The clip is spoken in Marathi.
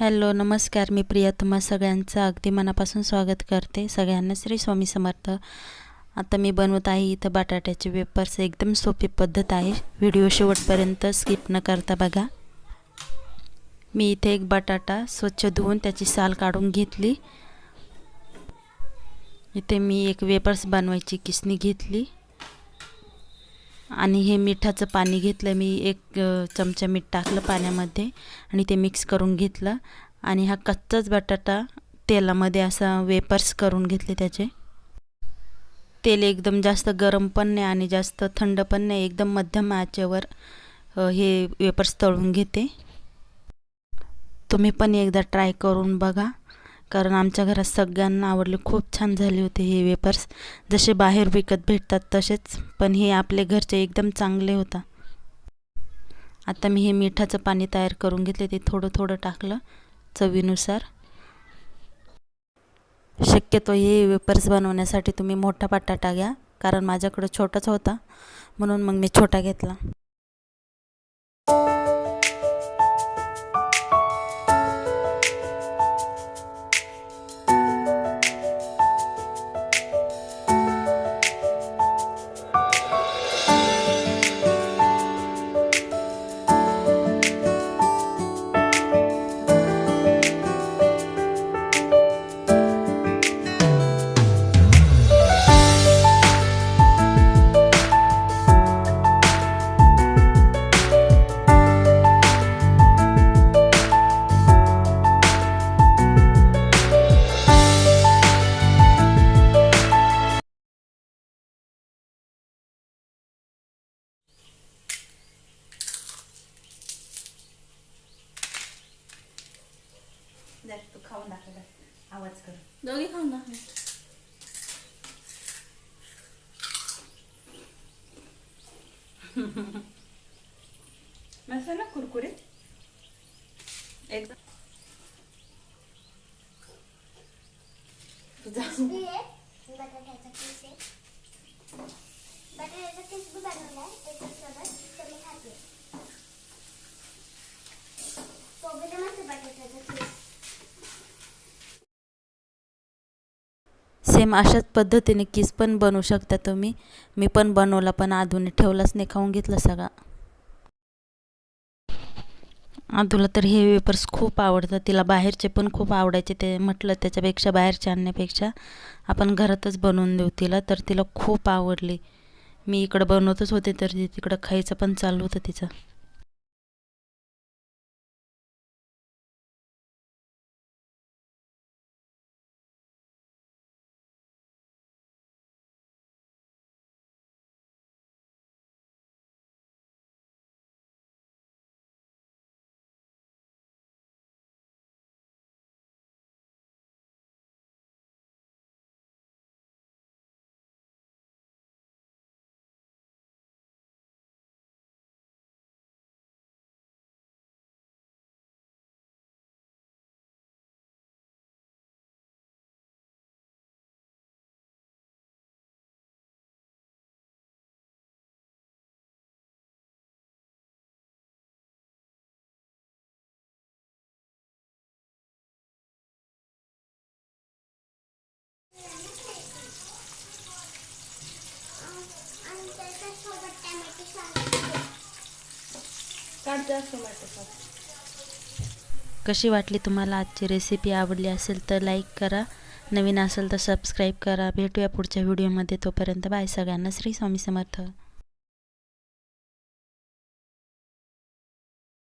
हॅलो नमस्कार मी प्रिया तुम्हा सगळ्यांचं अगदी मनापासून स्वागत करते. सगळ्यांना श्री स्वामी समर्थ. आता मी बनवत आहे इथं बटाट्याचे वेपर्स एकदम सोपी पद्धत आहे. व्हिडिओ शेवटपर्यंत स्किप न करता बघा. मी इथे एक बटाटा स्वच्छ धुवून त्याची साल काढून घेतली. इथे मी एक वेपर्स बनवायची किसणी घेतली. आणि हे मिठाचं पाणी घेतलं मी एक चमचा मीठ टाकलं पाण्यामध्ये आणि ते मिक्स करून घेतलं. आणि हा कच्चाच बटाटा तेलामध्ये असा वेपर्स करून घेतले त्याचे. तेल एकदम जास्त गरम पण नाही आणि जास्त थंड पण नाही एकदम मध्यम आचेवर हे वेपर्स तळून घेते. तुम्ही पण एकदा ट्राय करून बघा. कारण आमच्या घरात सगळ्यांना आवडले. खूप छान झाले होते हे वेपर्स जसे बाहेर विकत भेटतात तसेच पण हे आपले घरचे एकदम चांगले होता. आता मी हे मिठाचं पाणी तयार करून घेतले ते थोडं थोडं टाकलं चवीनुसार. शक्यतो हे वेपर्स बनवण्यासाठी तुम्ही मोठा बटाटा घ्या कारण माझ्याकडं छोटाच होता म्हणून मग मी छोटा घेतला. तू खाऊन दाखव आवाज कर दोघे खाऊन दाखव मस्त ना कुरकुरीत एकदम बटाट्याचा किस आहे बटाट्याचा किस बी बनवलाय त्याच्यासोबत तर मी खाते तो बी मस्त बटाट्याचा किस सेम अशाच पद्धतीने किस पण बनवू शकता तुम्ही. मी पण बनवला पण आधूने ठेवलाच नाही खाऊन घेतला सगळा. आधूला तर हे वेपर्स खूप आवडतात तिला बाहेरचे पण खूप आवडायचे ते म्हटलं त्याच्यापेक्षा बाहेरचे आणण्यापेक्षा. आपण घरातच बनवून देऊ तिला तर तिला खूप आवडली. मी इकडं बनवतच होते तर ती तिकडं खायचं पण चालू होतं तिचं. टोमॅटो सॉस कशी वाटली तुम्हाला आजची रेसिपी आवडली असेल तर लाईक करा. नवीन असेल तर सबस्क्राईब करा. भेटूया पुढच्या व्हिडिओमध्ये तोपर्यंत बाय सगळ्यांना. श्री स्वामी समर्थ.